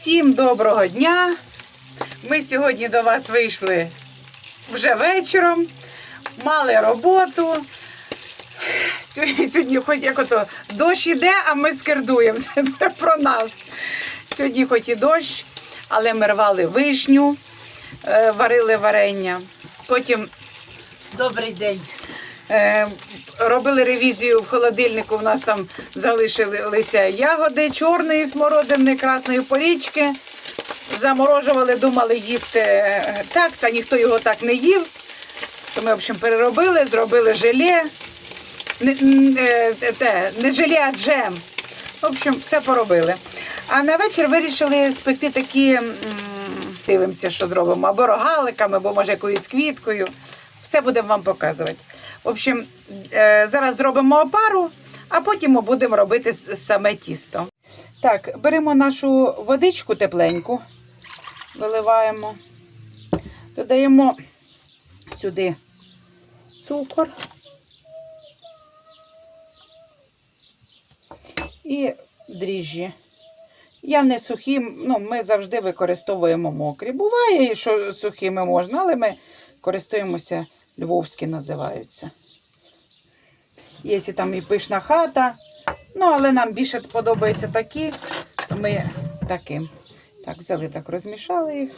Всім доброго дня! Ми сьогодні до вас вийшли вже вечором, мали роботу. Сьогодні, хоч як ото дощ іде, а ми скердуємо. Це, це про нас. Сьогодні хоч і дощ, але ми рвали вишню, е, варили варення. Потім Добрий день. Е, робили ревізію в холодильнику. У нас там залишилися ягоди чорної смородини, красної порічки. Заморожували, думали їсти е, так, та ніхто його так не їв. То ми, в общем, переробили, зробили желе. Не, е, те, не желе, а джем. В общем, все поробили. А на вечір вирішили спекти такі, дивимося, що зробимо, або рогаликами, або може якоюсь квіткою. Все будемо вам показувати. В общем, е, зараз зробимо опару, а потім ми будемо робити саме тісто. Так, беремо нашу водичку тепленьку, виливаємо, додаємо сюди цукор і дріжджі. Я не сухі, ну, ми завжди використовуємо мокрі. Буває, що сухими можна, але ми користуємося львовські називаються. Є там і пишна хата, ну, але нам більше подобаються такі, ми таким. Так, взяли, так розмішали їх.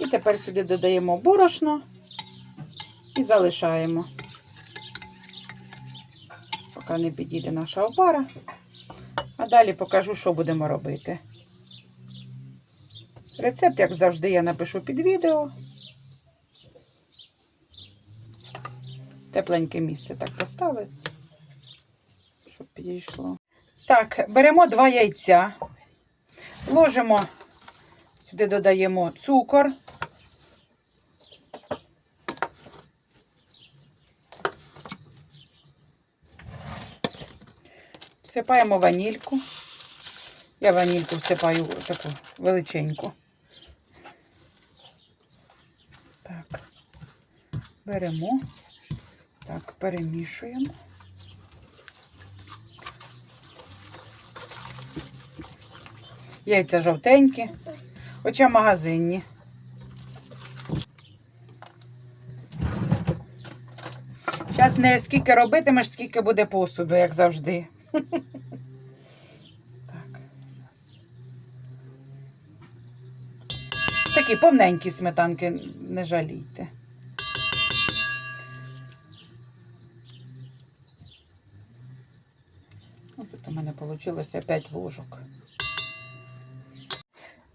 І тепер сюди додаємо борошно і залишаємо. Поки не підійде наша опара. А далі покажу, що будемо робити. Рецепт, як завжди, я напишу під відео. Тепленьке місце так поставити, щоб підійшло. Так, беремо два яйця, ложимо, сюди додаємо цукор. Всипаємо ванільку. Я ванільку всипаю таку величеньку. Так, беремо, так, перемішуємо. Яйця жовтенькі, хоча магазинні. Зараз не скільки робитимеш, скільки буде посуду, як завжди. Так. Такі повненькі сметанки, не жалійте. Ну, Тут у мене вийшло 5 ложок.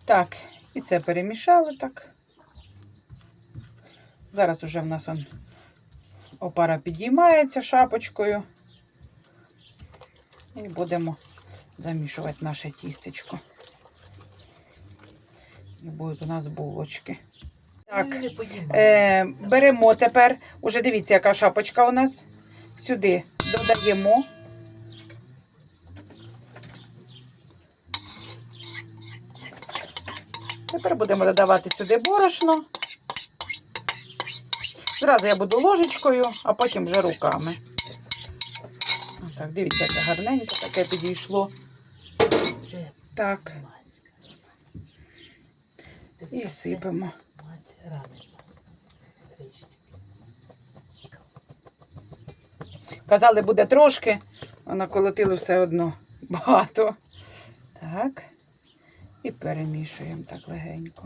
Так, і це перемішали так. Зараз уже в нас он опара підіймається шапочкою. І будемо замішувати наше тістечко. І будуть у нас булочки. Так, е, беремо тепер, уже дивіться, яка шапочка у нас. Сюди додаємо. Тепер будемо додавати сюди борошно. Зразу я буду ложечкою, а потім вже руками. Так, дивіться, яке гарненьке таке підійшло. Так, і сипемо. Казали, буде трошки, а наколотили все одно багато. Так. І перемішуємо так легенько.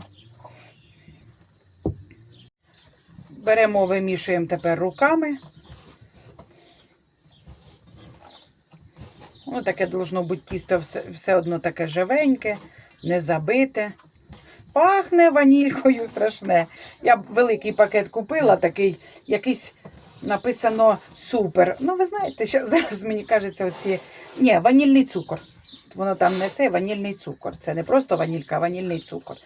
Беремо, вимішуємо тепер руками. Ось таке должно бути тісто все, все одно таке живеньке, не забите. Пахне ванількою страшне. Я великий пакет купила, такий якийсь написано супер. Ну, ви знаєте, що зараз мені кажеться, оці. Ні, ванільний цукор. Воно там не це ванільний цукор. Це не просто ванілька, а ванільний цукор.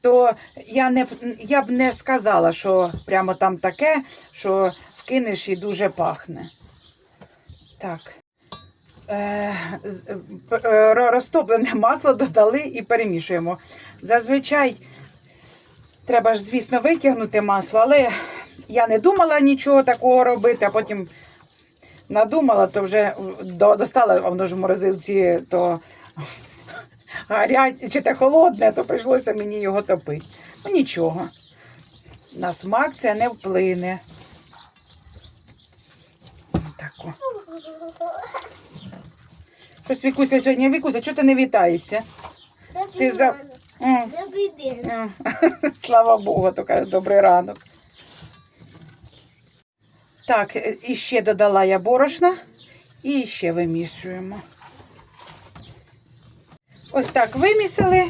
То я, не, я б не сказала, що прямо там таке, що вкинеш і дуже пахне. Так. Е, е, е, ро- розтоплене масло додали і перемішуємо. Зазвичай треба ж, звісно, витягнути масло, але я не думала нічого такого робити, а потім надумала, то вже достала, воно ж в морозилці, то гарять, чи те холодне, то прийшлося мені його топити. Ну нічого. На смак це не вплине. Тако. Щось Вікуся сьогодні. Вікуся, чого ти не вітаєшся? Ти за. Добрий день. Слава Богу, то каже, добрий ранок. Так, е, і ще додала я борошна і ще вимішуємо. Ось так вимісили.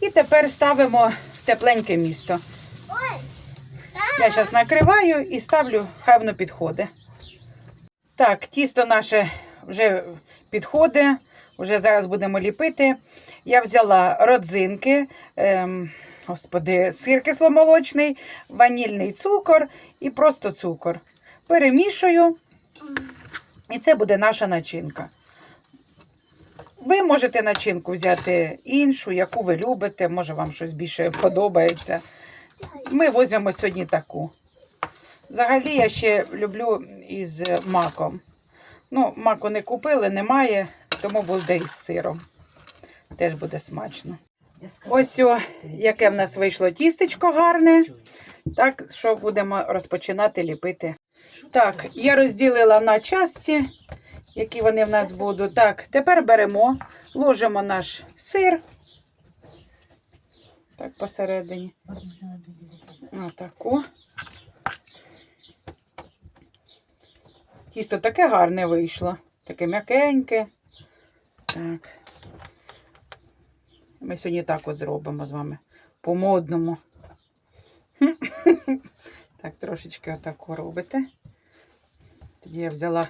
І тепер ставимо в тепленьке місто. Я зараз накриваю і ставлю, хай воно підходить. Так, тісто наше вже підходить, вже зараз будемо ліпити. Я взяла родзинки, ем, господи, сир кисломолочний, ванільний цукор і просто цукор. Перемішую, і це буде наша начинка. Ви можете начинку взяти іншу, яку ви любите, може вам щось більше подобається. Ми візьмемо сьогодні таку. Взагалі я ще люблю із маком. Ну, маку не купили, немає, тому буде із сиром. Теж буде смачно. Ось о, яке в нас вийшло тістечко гарне. Так, що будемо розпочинати ліпити. Так, я розділила на часті, які вони в нас будуть. Так, тепер беремо, ложимо наш сир. Так, посередині. Отаку. Тісто таке гарне вийшло. Таке м'якеньке. Так. Ми сьогодні так от зробимо з вами. По-модному. Так, трошечки отако робите. Тоді я взяла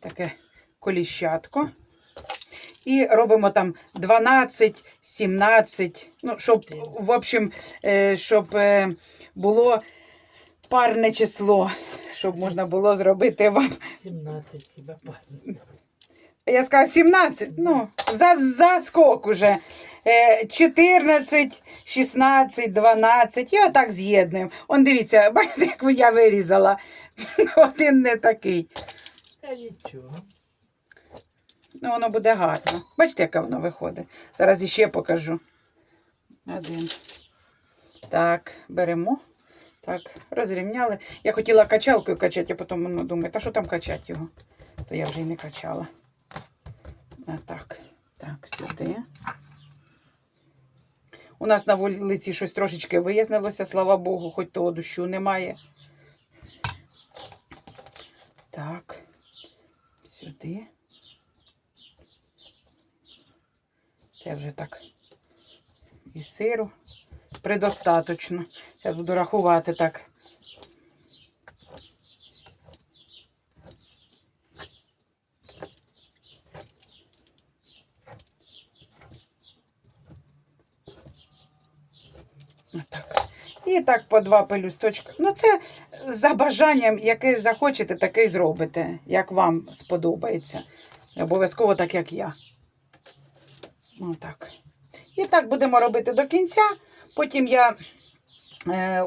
таке коліщатко. І робимо там 12, 17, ну, щоб, в общем, е, щоб е, було парне число, щоб можна було зробити вам. 17 хіба пані. Я сказала 17, ну, за, за скок уже. Е, 14, 16, 12. І отак з'єднуємо. Он дивіться, бачите, як я вирізала. Один не такий. Та нічого. Ну, воно буде гарно. Бачите, яке воно виходить. Зараз іще покажу. Один. Так, беремо. Так, розрівняли. Я хотіла качалкою качати, а потім ну, думаю, та що там качати його? То я вже й не качала. А так, так, сюди. У нас на вулиці щось трошечки вияснилося, слава Богу, хоч того дощу немає. Так, сюди. Це вже так і сиру предостаточно. Зараз буду рахувати так. І так по два пелюсточка. Ну, це за бажанням, яке захочете, таке й зробите, як вам сподобається. Обов'язково так, як я. Отак. І так будемо робити до кінця. Потім я е,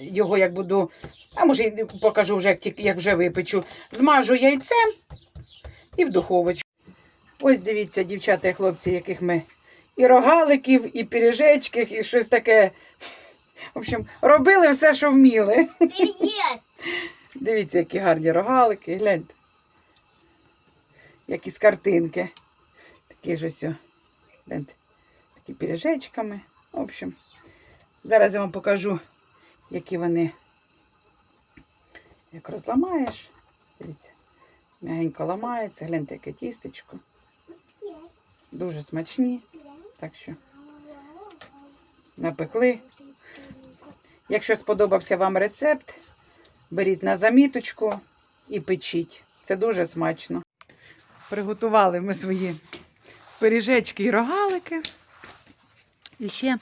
його як буду, а може покажу вже, як, як вже випечу. Змажу яйцем і в духовочку. Ось дивіться, дівчата і хлопці, яких ми і рогаликів, і пиріжечків, і щось таке. В общем, робили все, що вміли. привіт. Дивіться, які гарні рогалики, гляньте. Як із картинки. Такі ж ось. Гляньте. Такі пиріжечками. В общем, зараз я вам покажу, які вони. Як розламаєш. Дивіться. Мягенько ламається. Гляньте, яке тістечко. Дуже смачні. Так що напекли. Якщо сподобався вам рецепт, беріть на заміточку і печіть. Це дуже смачно. Приготували ми свої пиріжечки і рогалики. І ще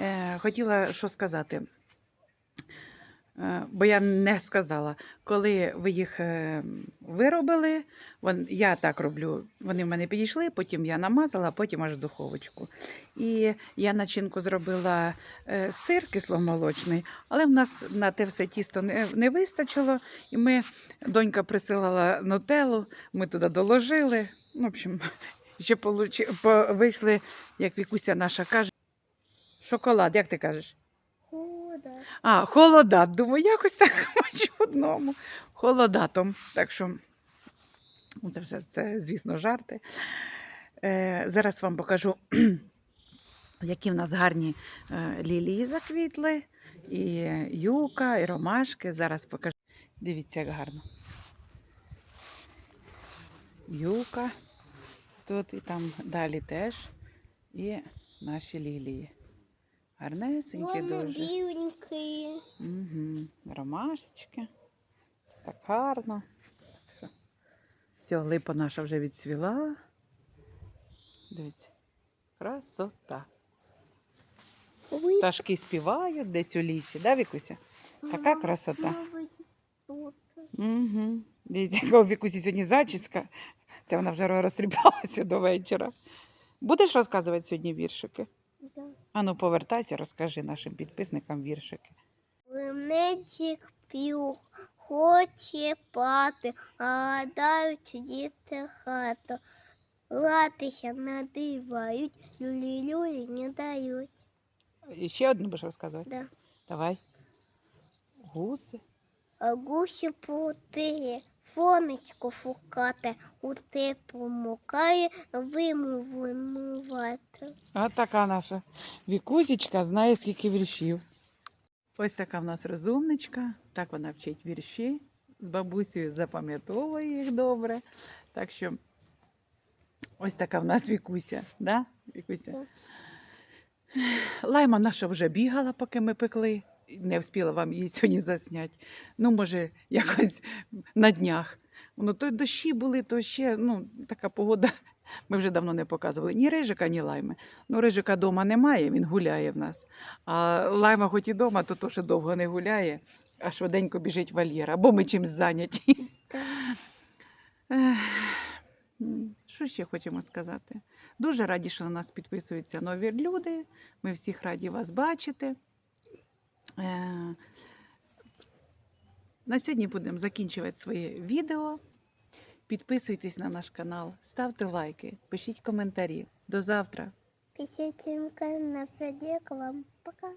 е, хотіла що сказати. Е, Бо я не сказала, коли ви їх е, виробили, вон, я так роблю. Вони в мене підійшли, потім я намазала, потім аж в духовочку. І я начинку зробила е, сир кисломолочний, але в нас на те все тісто не, не вистачило. І ми, донька присилала нутеллу, ми туди доложили. В общем, ще вийшли, як Вікуся наша каже, шоколад, як ти кажеш? Худо. А, холодат. Думаю, якось так бачу одному. Холодатом. Так що ну, це все, це, звісно, жарти. Е, зараз вам покажу, які в нас гарні е, лілії заквітли, і юка, і ромашки. Зараз покажу. Дивіться, як гарно. Юка. Тут і там далі теж. І наші лілії. Гарнесенькі Вони дуже. біленькі. Угу. Ромашечки. Це так гарно. Все, липа наша вже відцвіла. Дивіться. Красота. Ой, Пташки співають десь у лісі, да, Вікуся? Така красота. Угу. Дивіться, яка у Вікусі сьогодні зачіска. Це вона вже розтріпалася до вечора. Будеш розказувати сьогодні віршики? Ану, повертайся, розкажи нашим підписникам віршики. Лимничик п'ю, хоче пати, а гадають діти хату. Латися надивають, люлі-люлі не дають. І ще одну будеш розказувати? Да. Давай. Гуси. А гусі пути, фонечко фукати, у теплому кає вимувати. А така наша Вікусічка знає, скільки віршів. Ось така в нас розумничка. Так вона вчить вірші. З бабусею запам'ятовує їх добре. Так що ось така в нас Вікуся. Да? Вікуся? Лайма наша вже бігала, поки ми пекли. Не встигла вам її сьогодні засняти. Ну, може, якось на днях. Ну, то дощі були, то ще ну, така погода. Ми вже давно не показували ні рижика, ні лайми. Ну, рижика вдома немає, він гуляє в нас. А лайма, хоч і вдома, то теж довго не гуляє, а швиденько біжить вольєр, або ми чимось зайняті. Що ще хочемо сказати? Дуже раді, що на нас підписуються нові люди. Ми всіх раді вас бачити. Е, На сьогодні будемо закінчувати своє відео. Підписуйтесь на наш канал, ставте лайки, пишіть коментарі. До завтра. Пишіть на вам пока.